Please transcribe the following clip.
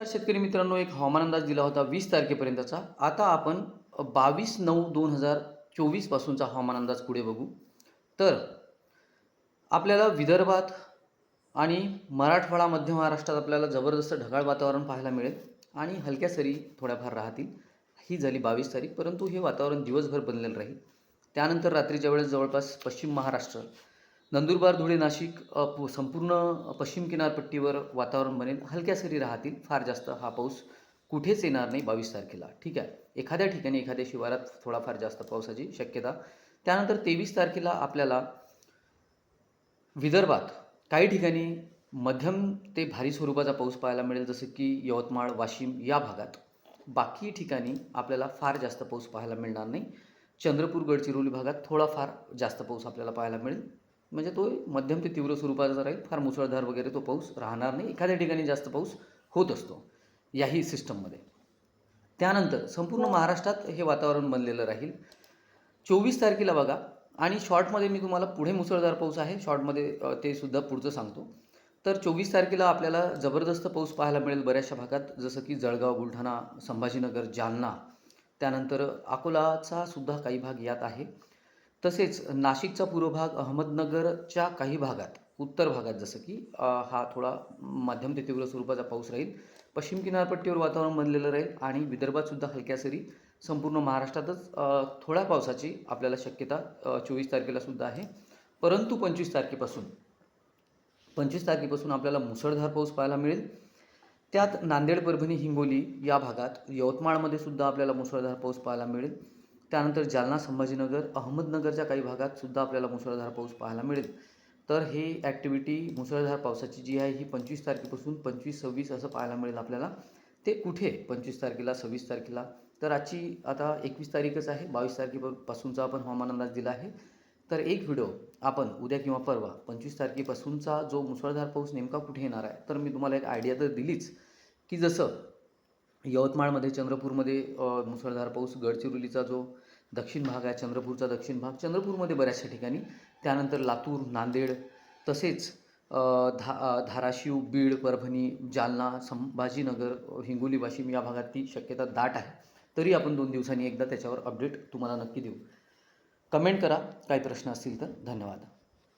शेतकरी मित्रांनो एक हवामान अंदाज दिला होता वीस तारखेपर्यंतचा. आता आपण बावीस नऊ दोन हजार चोवीसपासूनचा हवामान अंदाज पुढे बघू. तर आपल्याला विदर्भात आणि मराठवाडा मध्य महाराष्ट्रात आपल्याला जबरदस्त ढगाळ वातावरण पाहायला मिळेल आणि हलक्या सरी थोड्याफार राहतील. ही झाली बावीस तारीख परंतु हे वातावरण दिवसभर बनलेलं राहील. त्यानंतर रात्रीच्या वेळेस जवळपास पश्चिम महाराष्ट्र नंदुरबार धुळे नाशिक पु- संपूर्ण पश्चिम किनारपट्टीवर वातावरण बनेल. हलक्या सरी राहतील. फार जास्त हा पाऊस कुठेच येणार नाही बावीस तारखेला. ठीक आहे? एखाद्या ठिकाणी एखाद्या शिवारात थोडाफार जास्त पावसाची शक्यता. त्यानंतर तेवीस तारखेला आपल्याला विदर्भात काही ठिकाणी मध्यम ते भारी स्वरूपाचा पाऊस पाहायला मिळेल जसं की यवतमाळ वाशिम या भागात. बाकी ठिकाणी आपल्याला फार जास्त पाऊस पाहायला मिळणार नाही. चंद्रपूर गडचिरोली भागात थोडाफार जास्त पाऊस आपल्याला पाहायला मिळेल. म्हणजे तो मध्यम ते तीव्र स्वरूपाचा राहील फार मुसळधार वगैरे तो पाऊस राहणार नाही. एखाद्या ठिकाणी जास्त पाऊस होत असतो याही सिस्टममध्ये त्यानंतर संपूर्ण महाराष्ट्रात हे वातावरण बनलेलं राहील. चोवीस तारखेला बघा. आणि शॉर्टमध्ये मी तुम्हाला पुढे मुसळधार पाऊस आहे. शॉर्टमध्ये ते सुद्धा पुढचं सांगतो. तर चोवीस तारखेला आपल्याला जबरदस्त पाऊस पाहायला मिळेल बऱ्याचशा भागात. जसं की जळगाव बुलढाणा संभाजीनगर जालना. त्यानंतर अकोलाचा सुद्धा काही भाग यात आहे. तसेच नाशिकचा पूर्व भाग अहमदनगरच्या काही भागात उत्तर भागात जसं की हा थोडा मध्यम ते तीव्र स्वरूपाचा पाऊस राहील. पश्चिम किनारपट्टीवर वातावरण बनलेलं राहील आणि विदर्भात सुद्धा हलक्या सरी संपूर्ण महाराष्ट्रातच थोड्या पावसाची आपल्याला शक्यता चोवीस तारखेला सुद्धा आहे. परंतु पंचवीस तारखेपासून पंचवीस तारखेपासून आपल्याला मुसळधार पाऊस पाहायला मिळेल. त्यात नांदेड परभणी हिंगोली या भागात यवतमाळमध्ये सुद्धा आपल्याला मुसळधार पाऊस पाहायला मिळेल. त्यानंतर जालना संभाजीनगर अहमदनगरच्या काही भागात सुद्धा आपल्याला मुसळधार पाऊस पाहायला मिळेल. तर हे ॲक्टिव्हिटी मुसळधार पावसाची जी आहे ही पंचवीस तारखेपासून पंचवीस सव्वीस असं पाहायला मिळेल आपल्याला. ते कुठे पंचवीस तारखेला सव्वीस तारखेला? तर आजची आता एकवीस तारीखच आहे. बावीस तारखेपासूनचा आपण हवामान अंदाज दिला आहे. तर एक व्हिडिओ आपण उद्या किंवा परवा पंचवीस तारखेपासूनचा जो मुसळधार पाऊस नेमका कुठे येणार आहे तर मी तुम्हाला एक आयडिया तर दिलीच की जसं यवतमाळमध्ये चंद्रपूरमध्ये मुसळधार पाऊस गडचिरोलीचा जो दक्षिण भाग आहे चंद्रपूरचा दक्षिण भाग. चंद्रपूरमध्ये बऱ्याचशा ठिकाणी. त्यानंतर लातूर नांदेड तसेच धा धाराशिव बीड परभणी जालना संभाजीनगर हिंगोली वाशिम या भागात ती शक्यता दाट आहे. तरी आपण दोन दिवसांनी एकदा त्याच्यावर अपडेट तुम्हाला नक्की देऊ. कमेंट करा. काही प्रश्न असतील तर धन्यवाद.